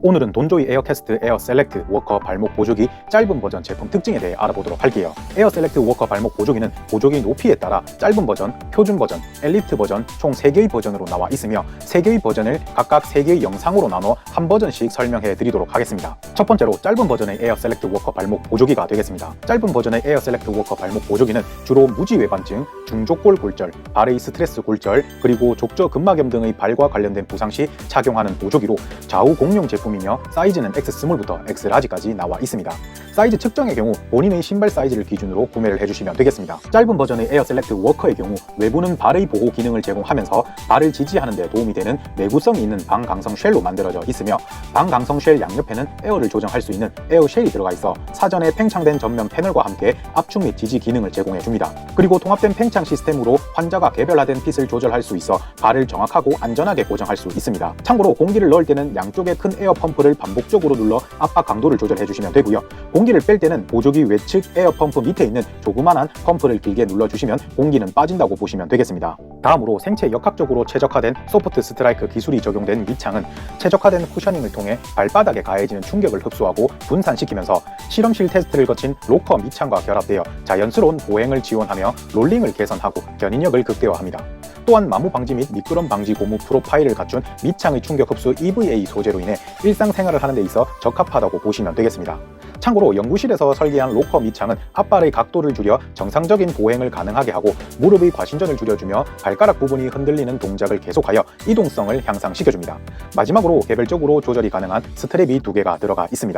오늘은 돈조이 에어캐스트 에어 셀렉트 워커 발목 보조기 짧은 버전 제품 특징에 대해 알아보도록 할게요. 에어 셀렉트 워커 발목 보조기는 보조기 높이에 따라 짧은 버전, 표준 버전, 엘리트 버전 총 3개의 버전으로 나와 있으며 3개의 버전을 각각 3개의 영상으로 나눠 한 버전씩 설명해 드리도록 하겠습니다. 첫 번째로 짧은 버전의 에어 셀렉트 워커 발목 보조기가 되겠습니다. 짧은 버전의 에어 셀렉트 워커 발목 보조기는 주로 무지 외반증, 중족골 골절, 발의 스트레스 골절, 그리고 족저 근막염 등의 발과 관련된 부상 시 착용하는 보조기로 좌우 공용 제품이며 사이즈는 X 스몰부터 X 라지까지 나와 있습니다. 사이즈 측정의 경우 본인의 신발 사이즈를 기준으로 구매를 해주시면 되겠습니다. 짧은 버전의 에어 셀렉트 워커의 경우 외부는 발의 보호 기능을 제공하면서 발을 지지하는 데 도움이 되는 내구성이 있는 방강성 쉘로 만들어져 있으며 방강성 쉘 양옆에는 에어를 조정할 수 있는 에어 쉘이 들어가 있어 사전에 팽창된 전면 패널과 함께 압축 및 지지 기능을 제공해 줍니다. 그리고 통합된 팽창 시스템으로 환자가 개별화된 핏을 조절할 수 있어 발을 정확하고 안전하게 고정할 수 있습니다. 참고로 공기를 넣을 때는 양쪽에 큰 에어 펌프를 반복적으로 눌러 압박 강도를 조절해 주시면 되고요. 공기를 뺄 때는 보조기 외측 에어 펌프 밑에 있는 조그만한 펌프를 길게 눌러주시면 공기는 빠진다고 보시면 되겠습니다. 다음으로 생체 역학적으로 최적화된 소프트 스트라이크 기술이 적용된 밑창은 최적화된 쿠셔닝을 통해 발바닥에 가해지는 충격을 흡수하고 분산시키면서 실험실 테스트를 거친 로커 밑창과 결합되어 자연스러운 보행을 지원하며 롤링을 개선하고 견인력을 극대화합니다. 또한 마모 방지 및 미끄럼 방지 고무 프로파일을 갖춘 밑창의 충격 흡수 EVA 소재로 인해 일상생활을 하는 데 있어 적합하다고 보시면 되겠습니다. 참고로 연구실에서 설계한 로커 밑창은 앞발의 각도를 줄여 정상적인 보행을 가능하게 하고 무릎의 과신전을 줄여주며 발가락 부분이 흔들리는 동작을 계속하여 이동성을 향상시켜줍니다. 마지막으로 개별적으로 조절이 가능한 스트랩이 두 개가 들어가 있습니다.